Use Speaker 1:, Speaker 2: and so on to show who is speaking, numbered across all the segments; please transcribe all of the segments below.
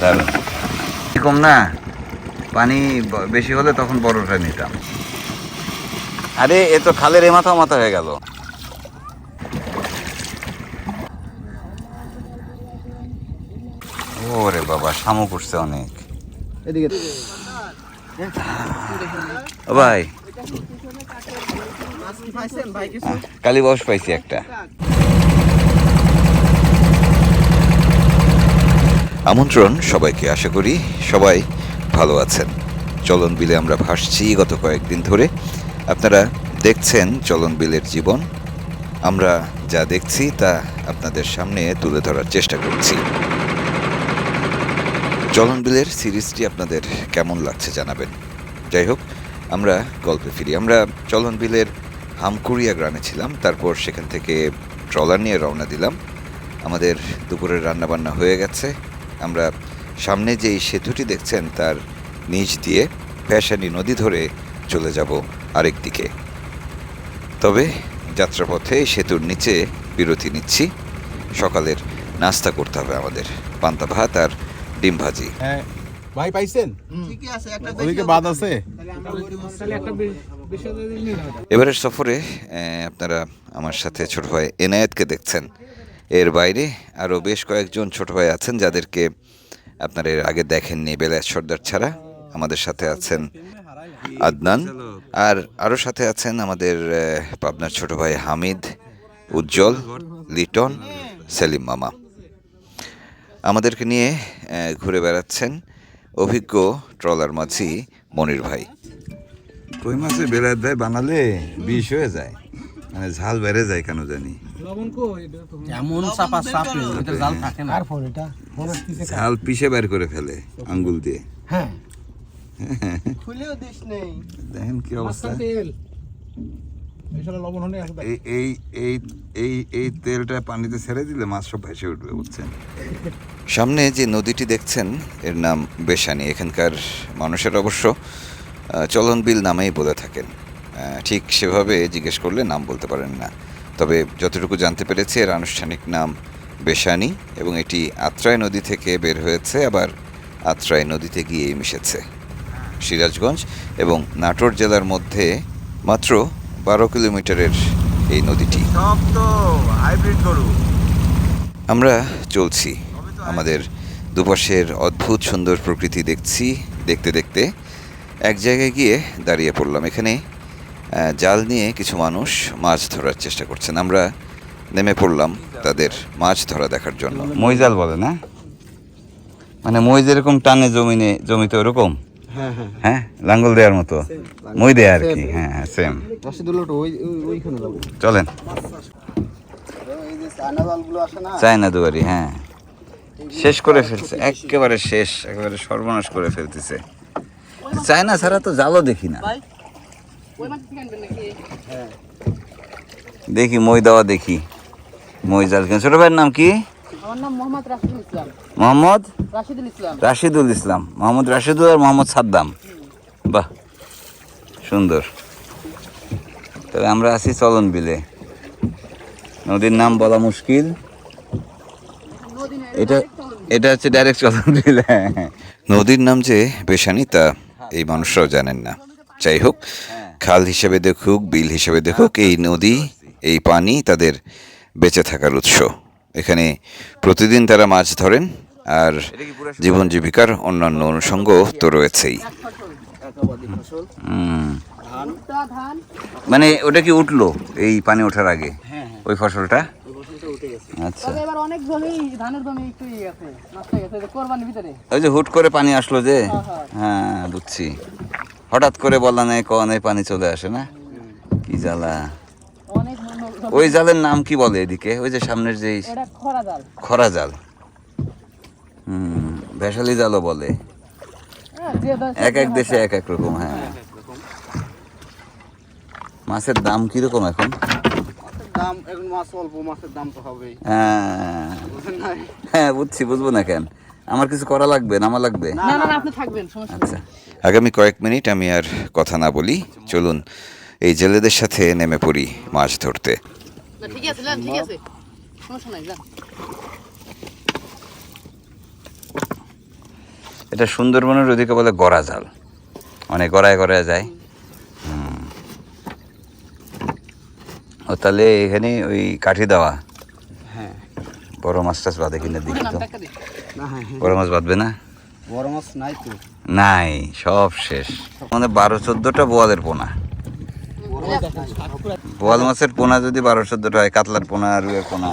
Speaker 1: দারুণ কম না পানি বেশি হলে তখন বড়টা নিতাম। আরে এ তো খালের এ মাথা মাথা হয়ে গেল। ওরে বাবা শামুক উঠছে অনেক।
Speaker 2: এদিকে
Speaker 1: ভাই। কালী বস পাইছি একটা। আমন্ত্রণ সবাইকে আশা করি সবাই ভালো আছেন। চলন বিলে আমরা ভাসছি গত কয়েকদিন ধরে। আপনারা দেখছেন চলন বিলের জীবন। আমরা যা দেখছি তা আপনাদের সামনে তুলে ধরার চেষ্টা করছি। চলন বিলের সিরিজটি আপনাদের কেমন লাগছে জানাবেন। যাই হোক, আমরা গল্পে ফিরি। আমরা চলন বিলের হামকুড়িয়া গ্রামে ছিলাম। তারপর সেখান থেকে ট্রলার নিয়ে রওনা দিলাম। আমাদের দুপুরের রান্নাবান্না হয়ে গেছে। আমরা সামনে যেই সেতুটি দেখছেন তার নিচ দিয়ে প্যাশানি নদী ধরে চলে যাব আরেক দিকে তবে যাত্রাপথে সেতুর নিচে বিরতি নিচ্ছি। সকালের নাস্তা করতে হবে আমাদের পান্তা ভাত আর ডিম ভাজি।
Speaker 3: হ্যাঁ ভাই পাইছেন?
Speaker 2: আছে
Speaker 3: ওদিকে বাদ আছে।
Speaker 1: এবারের সফরে আপনারা আমার সাথে ছোট ভাই এনায়েতকে দেখছেন। এর বাইরে আরও বেশ কয়েকজন ছোট ভাই আছেন যাদেরকে আপনারা এর আগে দেখেননি, বেলায়েত সর্দার ছাড়া আমাদের সাথে আছেন আদনান আর আরও সাথে আছেন আমাদের পাবনার ছোট ভাই হামিদ, উজ্জ্বল, লিটন, সেলিম মামা। আমাদেরকে নিয়ে ঘুরে বেড়াচ্ছেন অভিজ্ঞ ট্রলার মাঝি মনির ভাই। কই মাছের বেড়াত দেয় বানালে বিষ হয়ে যায় মানে ঝাল বেড়ে যায় কেন জানি।
Speaker 2: এমন চাপা চাপে এটা জাল থাকে না।
Speaker 1: পিষে বের করে ফেলে আঙ্গুল দিয়ে।
Speaker 2: হ্যাঁ। খুলেও দিস নেই।
Speaker 1: দেখেন কি অবস্থা।
Speaker 3: লবণ হলে আসবে।
Speaker 1: এই এই এই এই এই তেলটা পানিতে ছেড়ে দিলে মাছ সব ভেসে উঠবে বুঝছেন? সামনে যে নদীটি দেখছেন এর নাম বেশানি এখানকার মানুষের অবশ্য চলন বিল নামেই বলে থাকেন। ঠিক সেভাবে জিজ্ঞেস করলে নাম বলতে পারেন না। তবে যতটুকু জানতে পেরেছি এর আনুষ্ঠানিক নাম বেশানি এবং এটি আত্রাই নদী থেকে বের হয়েছে আবার আত্রাই নদীতে গিয়ে মিশেছে। সিরাজগঞ্জ এবং নাটোর জেলার মধ্যে মাত্র বারো কিলোমিটারের এই নদীটি। আমরা চলছি। আমাদের দুপাশের অদ্ভুত সুন্দর প্রকৃতি দেখছি দেখতে দেখতে এক জায়গায় গিয়ে দাঁড়িয়ে পড়লাম। এখানে জাল নিয়ে কিছু মানুষ মাছ ধরার চেষ্টা করছেন। আমরা নেমে পড়লাম তাদের মাছ ধরা দেখার জন্য। মই জাল বলে না? মানে মই যেরকম টানে জমিনে জমিতে ওরকম?
Speaker 2: হ্যাঁ হ্যাঁ।
Speaker 1: হ্যাঁ? লাঙ্গল দেওয়ার মতো? মই দেয় আর কি হ্যাঁ হ্যাঁ সেম
Speaker 2: যাব
Speaker 1: চলেন
Speaker 2: এই যে চায়না জালগুলো আসে না
Speaker 1: চায়না দুয়ারি হ্যাঁ। শেষ করে ফেলছে একেবারে শেষ একেবারে সর্বনাশ করে ফেলতেছে। চায়না ছাড়া তো জালও দেখি না। দেখি মই দেওয়া দেখি। মই জাল কেন ছোট ভাইয়ের নাম কি?
Speaker 4: মোহাম্মদ রাশিদুল ইসলাম।
Speaker 1: মোহাম্মদ?
Speaker 4: রাশিদুল
Speaker 1: রাশিদুল ইসলাম। মোহাম্মদ রাশিদুল আর মোহাম্মদ সাদ্দাম। বাহ সুন্দর। তবে আমরা আছি চলন বিলে। নদীর নাম বলা মুশকিল। এটা এটা হচ্ছে ডাইরেক্ট চলন বিল। নদীর নাম যে বেশানি তা এই মানুষরাও জানেন না। যাই হোক খাল হিসেবে দেখুক বিল হিসেবে দেখুক এই নদী এই পানি তাদের বেঁচে থাকার উৎস। এখানে প্রতিদিন তারা মাছ ধরেন আর জীবন জীবিকার অন্যান্য অনুষঙ্গ তো রয়েছেই। মানে ওটা কি উঠল এই পানি ওঠার আগে?
Speaker 2: হ্যাঁ,
Speaker 1: ওই ফসলটা?
Speaker 2: ওই
Speaker 1: আচ্ছা।
Speaker 4: তবে এবার অনেক জমি ধানের জমি একটু ইয়ে হয়ে যে
Speaker 1: ওই যে হুট করে পানি আসলো যে?
Speaker 4: হ্যাঁ,
Speaker 1: হ্যাঁ। বুঝছি। হঠাৎ করে বলা নেই কনে পানি চলে আসে না? কি জ্বালা। ওই জালের নাম কি বলে এদিকে? ওই যে সামনের যে
Speaker 4: খরা জাল।
Speaker 1: খরা জাল। হুম ভেসালি জালও বলে।
Speaker 4: হ্যাঁ,
Speaker 1: এক এক দেশে এক এক রকম হ্যাঁ। মাছের দাম কীরকম এখন?
Speaker 2: দাম এখন মাছ অল্প মাছের দাম তো হবেই।
Speaker 1: হ্যাঁ। হ্যাঁ বুঝছি বুঝব না কেন? আমার কিছু করা লাগবে লাগবে?
Speaker 4: না না না, আপনি থাকবেন
Speaker 1: আচ্ছা। আগামী কয়েক মিনিট আমি আর কথা না বলি। চলুন এই জেলেদের সাথে নেমে পড়ি মাছ ধরতে।
Speaker 4: ঠিক আছে ঠিক আছে। সমস্যা নাই
Speaker 5: এটা সুন্দরবনের ওদিকে বলে গড়া জাল মানে গড়ায় গড়ায় যায়। ও তাহলে এখানে ওই কাঠি দেওয়া।
Speaker 2: হ্যাঁ।
Speaker 5: বড় মাছ টাছ বাঁধে কিনা দেখি তো।
Speaker 2: হ্যাঁ হ্যাঁ।
Speaker 5: বড় মাছ বাঁধবে না?
Speaker 2: বড় মাছ নাই তো।
Speaker 5: নাই সব শেষ। মানে বারো চোদ্দটা বোয়ালের পোনা। বোয়াল মাছের পোনা যদি বারো চোদ্দটা হয় কাতলার পোনা রুয়ের পোনা।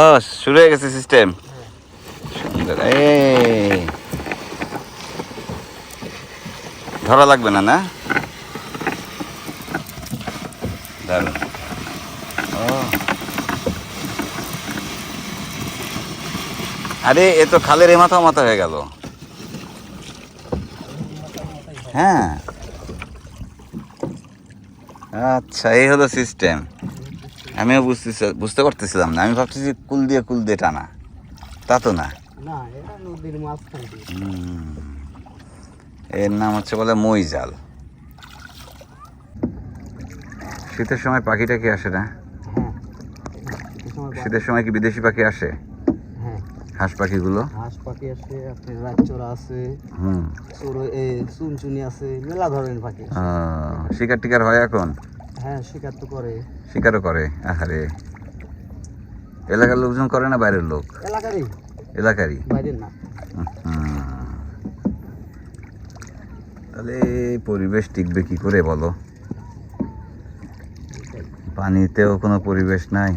Speaker 5: ও শুরু হয়ে গেছে সিস্টেম সুন্দর এই। ধরা লাগবে না না? দারুণ। আরে এ তো খালের এ মাথা মাথা হয়ে গেল। হ্যাঁ। আচ্ছা এই হলো সিস্টেম আমিও বুঝতেছি বুঝতে পারতেছিলাম না। আমি ভাবতেছি কুল দিয়ে কুল দিয়ে টানা। তা তো না। এর নাম হচ্ছে বলে মই জাল শীতের সময় পাখিটা কি আসে না?
Speaker 2: হ্যাঁ।
Speaker 5: শীতের সময় কি বিদেশি পাখি আসে? হাঁস পাখিগুলো
Speaker 2: হাঁস পাখি আছে আপনার রাজচোরা আছে
Speaker 5: হুম।
Speaker 2: চোরো এ চুনচুনি আছে মেলা ধরনের পাখি আছে।
Speaker 5: শিকার টিকার হয় এখন?
Speaker 2: হ্যাঁ শিকার তো করে।
Speaker 5: শিকারও করে? আহারে। এলাকার লোকজন করে না বাইরের লোক?
Speaker 2: এলাকারই।
Speaker 5: এলাকারই?
Speaker 2: বাইরের না।
Speaker 5: তাহলে পরিবেশ টিকবে কি করে বলো? পানিতেও কোনো পরিবেশ নাই।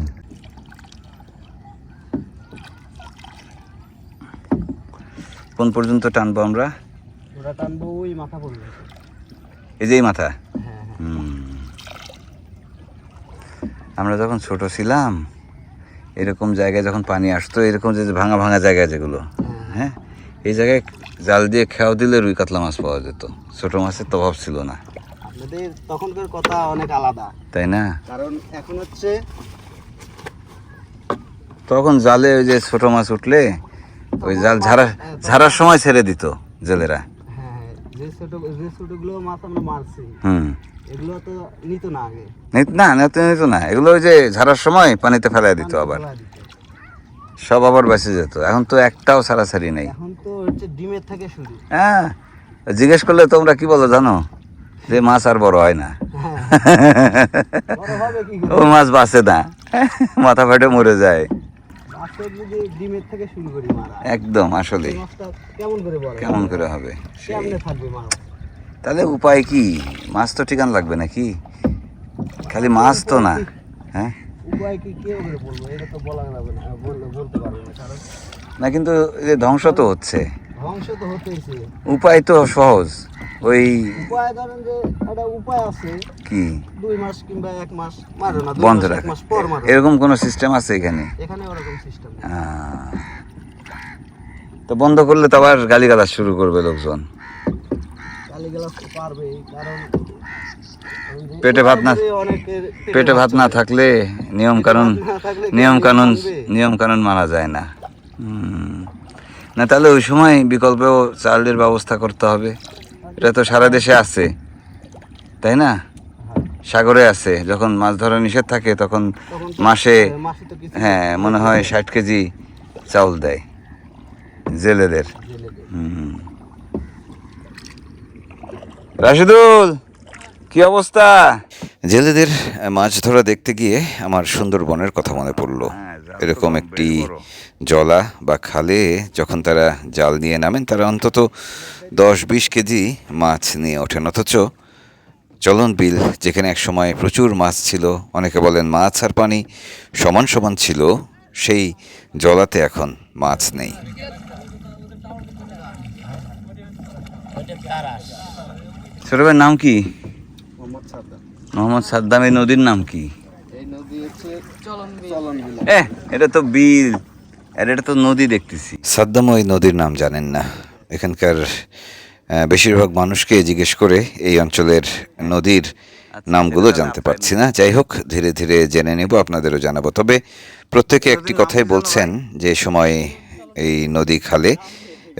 Speaker 5: কোন পর্যন্ত টানবো আমরা?
Speaker 2: ওরা টানবো ওই মাথা পড়বে।
Speaker 5: এই যে এই মাথা?
Speaker 2: হ্যাঁ হ্যাঁ।
Speaker 5: আমরা যখন ছোট ছিলাম এরকম জায়গায় যখন পানি আসতো এরকম যে ভাঙা ভাঙা জায়গা যেগুলো হ্যাঁ। এই জায়গায় জাল দিয়ে খেয়াও দিলে রুই কাতলা মাছ পাওয়া যেত। ছোট মাছের তো অভাব ছিল না।
Speaker 2: তখনকার কথা অনেক আলাদা।
Speaker 5: তাই না?
Speaker 2: কারণ এখন হচ্ছে
Speaker 5: তখন জালে ওই যে ছোট মাছ উঠলে ওই জাল ঝাড়া ঝাড়ার সময় ছেড়ে দিত জেলেরা।
Speaker 2: হ্যাঁ যে ছোট যে ছোটগুলো মাছ আমরা মারছি
Speaker 5: হুম।
Speaker 2: এগুলো তো নিত না আগে।
Speaker 5: না নিত নিত না। এগুলো ওই যে ঝাড়ার সময় পানিতে ফেলাই দিত আবার। সব আবার বেঁচে যেত। এখন তো একটাও ছাড়াছাড়ি নেই।
Speaker 2: এখন তো হচ্ছে ডিমের থেকে শুরু।
Speaker 5: হ্যাঁ জিজ্ঞেস করলে তোমরা কি বলো জানো? যে মাছ আর বড় হয় না।
Speaker 2: করে?
Speaker 5: ও মাছ বাঁচে না। মাথা ফাটে মরে যায়। একদম আসলে
Speaker 2: কেমন করে
Speaker 5: হবে? তাহলে উপায় কি? মাছ তো ঠিকান লাগবে নাকি? খালি মাছ তো না হ্যাঁ?
Speaker 2: না
Speaker 5: কিন্তু ধ্বংস তো হচ্ছে। উপায় তো সহজ। ওই
Speaker 2: উপায় ধরেন যে একটা উপায় আছে
Speaker 5: কি?
Speaker 2: দুই মাস কিংবা এক মাস মারো না
Speaker 5: বন্ধ রাখা।
Speaker 2: মাস পর মারো।
Speaker 5: এরকম কোনো সিস্টেম আছে এখানে?
Speaker 2: এখানে ওরকম সিস্টেম
Speaker 5: তো বন্ধ করলে তো আবার গালিগালাজ শুরু করবে লোকজন।
Speaker 2: কারণ
Speaker 5: পেটে ভাত না- পেটে ভাত না থাকলে নিয়ম কানুন নিয়ম কানুন নিয়ম কানুন মানা যায় না। না তাহলে ওই সময় বিকল্পেও চালের ব্যবস্থা করতে হবে। এটা তো সারা দেশে আছে তাই না? সাগরে আছে যখন মাছ ধরা নিষেধ থাকে তখন মাসে
Speaker 2: আহ, মাসে তো কিছু
Speaker 5: হ্যাঁ মনে হয় ষাট কেজি চাউল দেয় জেলেদের।
Speaker 2: জেলে
Speaker 5: হুম। রাশিদুল কি অবস্থা?
Speaker 1: জেলেদের মাছ ধরা দেখতে গিয়ে আমার সুন্দরবনের কথা মনে পড়ল।
Speaker 5: হ্যাঁ,
Speaker 1: এরকম একটি জলা বা খালে যখন তারা জাল নিয়ে নামেন তারা অন্তত দশ বিশ কেজি মাছ নিয়ে ওঠেন। অথচ চলন বিল যেখানে এক সময় প্রচুর মাছ ছিল অনেকে বলেন মাছ আর পানি সমান সমান ছিল সেই জলাতে এখন মাছ নেই।
Speaker 5: ছোট নাম কি?
Speaker 2: মোহাম্মদ সাদ্দাম
Speaker 5: এই নদীর নাম কি?
Speaker 2: চলন বিল
Speaker 5: এ এটা তো বিল আর এটা তো নদী দেখতেছি।
Speaker 1: সাদ্দাম ওই নদীর নাম জানেন না। এখানকার বেশিরভাগ মানুষকে জিজ্ঞেস করে এই অঞ্চলের নদীর নামগুলো জানতে পারছি না। যাই হোক ধীরে ধীরে জেনে নেব আপনাদেরও জানাব। তবে প্রত্যেকে একটি কথাই বলছেন যে সময় এই নদী খালে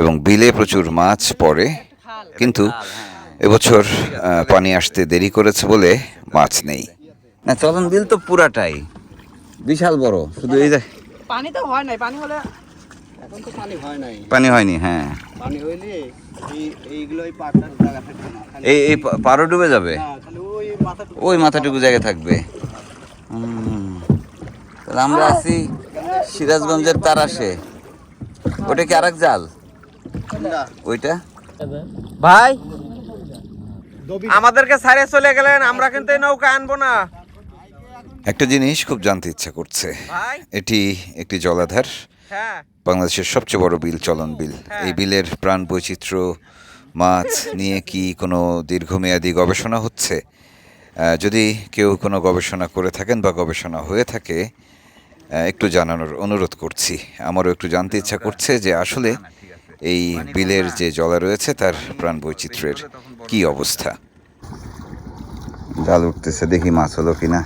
Speaker 1: এবং বিলে প্রচুর মাছ পড়ে কিন্তু এবছর পানি আসতে দেরি করেছে বলে মাছ নেই।
Speaker 5: না চলন বিল তো পুরাটাই। বিশাল বড় শুধু এই যে
Speaker 4: পানি তো হয় নাই পানি হলে
Speaker 2: এখন তো পানি হয় নাই।
Speaker 5: পানি হয়নি হ্যাঁ।
Speaker 2: পানি হইলে এই এইগুলো এই পাড়টার জায়গা থাকবে না।
Speaker 5: এই এই পা- পারও ডুবে যাবে?
Speaker 2: ওই মাথাটুকু
Speaker 5: ওই মাথাটুকু জায়গা থাকবে। তাহলে আমরা আছি সিরাজগঞ্জের তারাসে ওটা কি আরেক জাল? ওইটা?
Speaker 3: ভাই আমাদেরকে সারে চলে গেলেন আমরা কিন্তু এই নৌকা আনব না।
Speaker 1: একটা জিনিস খুব জানতে ইচ্ছা করছে। এটি একটি জলাধার
Speaker 3: হ্যাঁ।
Speaker 1: বাংলাদেশের সবচেয়ে বড় বিল চলন বিল। এই বিলের প্রাণ বৈচিত্র্য মাছ নিয়ে কি কোনো দীর্ঘমেয়াদী গবেষণা হচ্ছে? যদি কেউ কোনো গবেষণা করে থাকেন বা গবেষণা হয়ে থাকে একটু জানানোর অনুরোধ করছি। আমারও একটু জানতে ইচ্ছা করছে যে আসলে এই বিলের যে জলা রয়েছে তার প্রাণ বৈচিত্র্যের কি অবস্থা?
Speaker 5: জাল উঠতেছে দেখি মাছ হলো কিনা।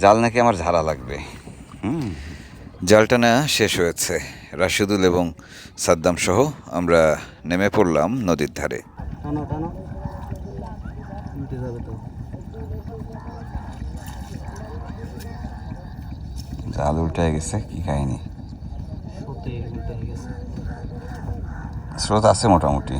Speaker 5: জাল নাকি আমার ঝাড়া লাগবে। হুম।
Speaker 1: জাল টানা শেষ হয়েছে। রাশিদুল এবং সাদ্দাম সহ আমরা নেমে পড়লাম নদীর ধারে।
Speaker 5: জাল উল্টে গেছে কি
Speaker 2: গেছে।
Speaker 5: স্রোত আছে মোটামুটি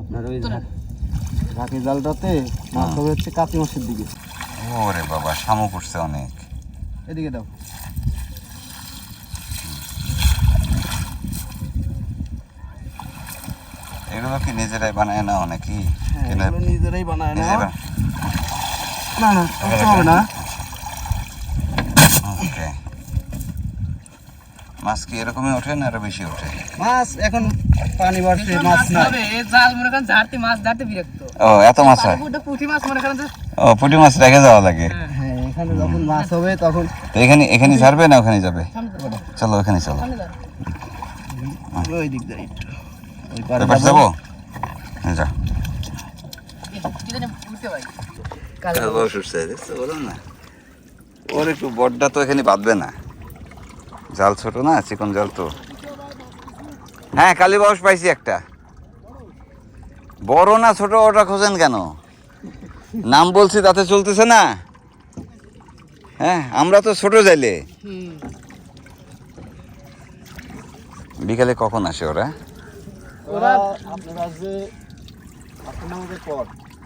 Speaker 2: আপনার ওই ঢাকি জালটাতে মাছ হবে হচ্ছে কাতি মাসের দিকে।
Speaker 5: ওরে বাবা শামুক উঠছে অনেক।
Speaker 2: এদিকে দাও।
Speaker 5: এগুলো কি নিজেরাই বানায় না অনেকই?
Speaker 2: হ্যাঁ নিজেরাই বানায় না। না না হবে না।
Speaker 5: মাছ কি এরকমই ওঠে না আরও বেশি ওঠে?
Speaker 2: মাছ এখন পানি বাড়ছে মাছ
Speaker 4: এই জাল মনে করেন ঝাড়তে মাছ বিরক্ত।
Speaker 5: ও এত মাছ হয়?
Speaker 4: পুঁটি মাছ মনে করেন
Speaker 5: ও পুঁটি মাছ রেখে যাওয়া লাগে?
Speaker 2: হ্যাঁ। এখানে যখন মাছ হবে তখন
Speaker 5: তো এখানে এখানে ছাড়বে না ওখানে যাবে? চলো ওখানে চলো।
Speaker 2: ওই দিক দিয়ে। ওই পারে যাব।
Speaker 5: হ্যাঁ, যা। ওর একটু বড্ডা তো এখানে বাঁধবে না। জাল ছোট না চিকন জাল তো। হ্যাঁ কালী বাউস পাইছি একটা। বড় না ছোট ওটা খোঁজেন কেন? নাম বলছি তাতে চলতেছে না? হ্যাঁ আমরা তো ছোট যাইলে বিকালে কখন আসে ওরা?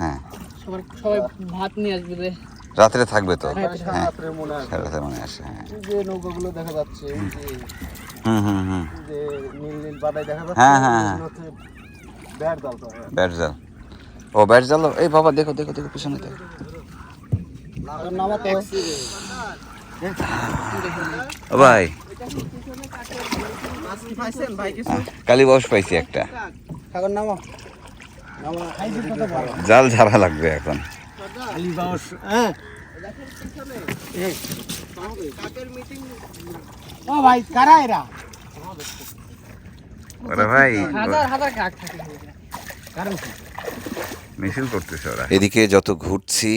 Speaker 5: হ্যাঁ।
Speaker 4: সবাই ভাত নিয়ে আসবে রে।
Speaker 5: রাত্রে থাকবে তো? হ্যাঁ।
Speaker 2: রাত্রে মনে হয়।
Speaker 5: আসে হ্যাঁ।
Speaker 2: যে নৌকাগুলো দেখা যাচ্ছে এই
Speaker 5: হুম হুম হুম।
Speaker 2: যে নীল নীল বাদাই দেখা যাচ্ছে
Speaker 5: হ্যাঁ, হ্যাঁ,
Speaker 2: এগুলো ব্যাট জাল তো হ্যাঁ।
Speaker 5: ব্যাট জাল। ও ব্যাট জাল? এই বাবা দেখো দেখো দেখো পিছনে দেখো। ভাই। কালী বাউস পাইছি একটা। জাল ঝাড়া লাগবে এখন।
Speaker 2: বাউস। হ্যাঁ। ও ভাই কারা এরা?
Speaker 5: ওরা ভাই
Speaker 4: হাজার হাজার কাক থাকে
Speaker 2: কারণ কি?
Speaker 5: মিছিল করতেছে ওরা।
Speaker 1: এদিকে যত ঘুরছি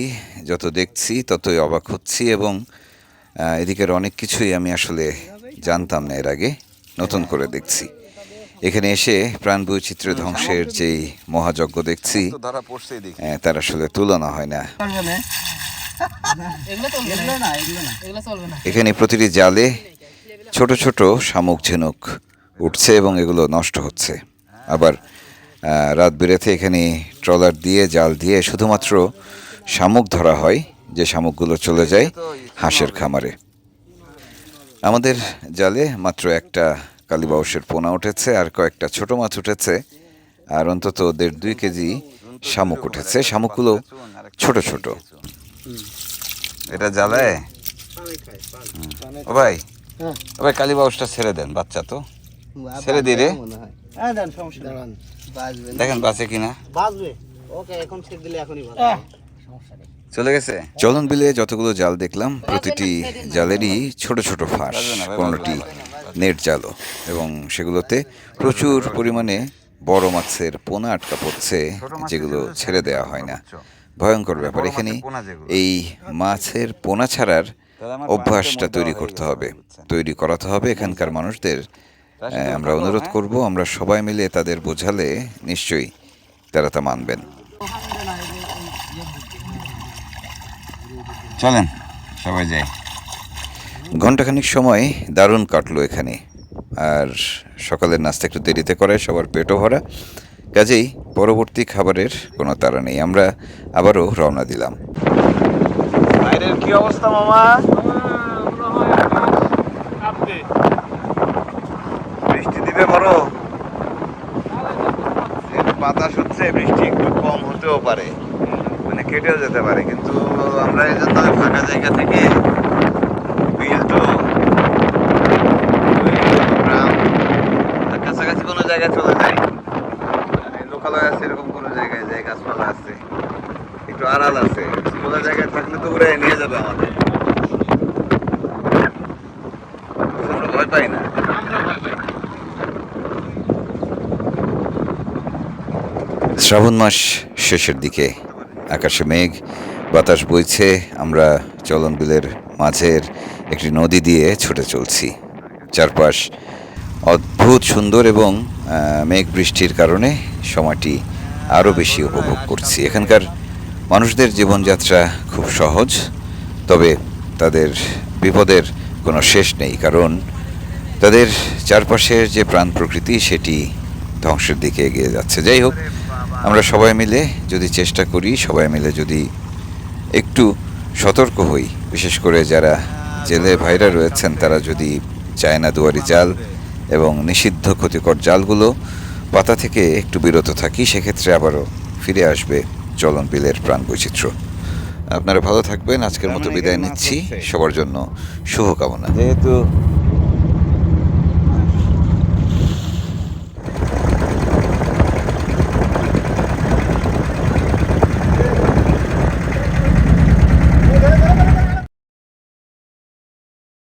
Speaker 1: যত দেখছি ততই অবাক হচ্ছি এবং এদিকের অনেক কিছুই আমি আসলে জানতাম না এর আগে। নতুন করে দেখছি। এখানে এসে প্রাণ বৈচিত্র্য ধ্বংসের যেই মহাযজ্ঞ দেখছি
Speaker 5: দেখি
Speaker 1: আহ, তার আসলে তুলনা হয় না। এখানে প্রতিটি জালে ছোট ছোট শামুক ঝিনুক উঠছে এবং এগুলো নষ্ট হচ্ছে। আবার রাত বিরেতে এখানে ট্রলার দিয়ে জাল দিয়ে শুধুমাত্র শামুক ধরা হয় যে শামুকগুলো চলে যায় হাঁসের খামারে। আমাদের জালে মাত্র একটা কালীবাউসের পোনা উঠেছে আর কয়েকটা ছোট মাছ উঠেছে। আর অন্তত দেড় দুই কেজি শামুক উঠেছে। শামুকগুলো ছোট ছোট।
Speaker 5: এটা জ্বালায় ও ভাই। ও ভাই কালী বাউসটা ছেড়ে দেন বাচ্চা তো। ছেড়ে দিই রে।
Speaker 2: হয় দেন সমস্যা নেই। বাজবে না।
Speaker 5: দেখেন বাঁচে কিনা।
Speaker 2: বাজবে। ওকে এখন ছেড়ে দিলে এখনই ভালো
Speaker 5: চলে গেছে?
Speaker 1: চলন বিলে যতগুলো জাল দেখলাম প্রতিটি জালেরই ছোট ছোট ফাঁস কোনোটি। নেট জালও এবং সেগুলোতে প্রচুর পরিমাণে বড় মাছের পোনা আটকা পড়ছে, যেগুলো ছেড়ে দেওয়া হয় না। ভয়ঙ্কর ব্যাপার, এখানে এই মাছের পোনা ছাড়ার অভ্যাসটা তৈরি করতে হবে, তৈরি করাতে হবে এখানকার মানুষদের। আমরা অনুরোধ করব, আমরা সবাই মিলে তাদের বোঝালে নিশ্চয়ই তারা তা মানবেন। চলেন, সবাই যাই। ঘন্টাখানিক সময় দারুণ কাটলো এখানে। আর সকালের নাস্তা একটু দেরিতে করে, সবার পেটও ভরা। কাজেই পরবর্তী খাবারের কোনো তাড়া নেই। আমরা আবারও রওনা দিলাম।
Speaker 5: বাইরের কি অবস্থা, মামা? বৃষ্টি দিবে বড় বাতাস হচ্ছে, বৃষ্টি একটু কম হতেও পারে। মানে কেটেও যেতে পারে, কিন্তু আমরা এই জন্য ফাঁকা জায়গা থেকে বিল তো ওই গ্রাম আর কাছাকাছি কোনো জায়গায় চলে যাই। লোকালয় আছে, এরকম কোনো জায়গায় যায় গাছপালা আছে, একটু আড়াল আছে। খোলা জায়গায় থাকলে তো উড়ে নিয়ে যাবে আমাদের।
Speaker 1: শ্রাবণ মাস শেষের দিকে, আকাশে মেঘ, বাতাস বইছে, আমরা চলন বিলের মাঝের একটি নদী দিয়ে ছুটে চলছি। চারপাশ অদ্ভুত, সুন্দর এবং মেঘ বৃষ্টির কারণে সময়টি আরও বেশি উপভোগ করছি। এখানকার মানুষদের জীবনযাত্রা খুব সহজ, তবে তাদের বিপদের কোনো শেষ নেই, কারণ তাদের চারপাশের যে প্রাণ প্রকৃতি, সেটি ধ্বংসের দিকে এগিয়ে যাচ্ছে। যাই হোক, আমরা সবাই মিলে যদি চেষ্টা করি, সবাই মিলে যদি একটু সতর্ক হই, বিশেষ করে যারা জেলে ভাইরা রয়েছেন, তারা যদি চায়না দুয়ারি জাল এবং নিষিদ্ধ ক্ষতিকর জালগুলো পাতা থেকে একটু বিরত থাকি সেক্ষেত্রে আবারও ফিরে আসবে চলন বিলের প্রাণ বৈচিত্র্য। আপনারা ভালো থাকবেন আজকের মতো বিদায় নিচ্ছি। সবার জন্য শুভকামনা।
Speaker 6: যেহেতু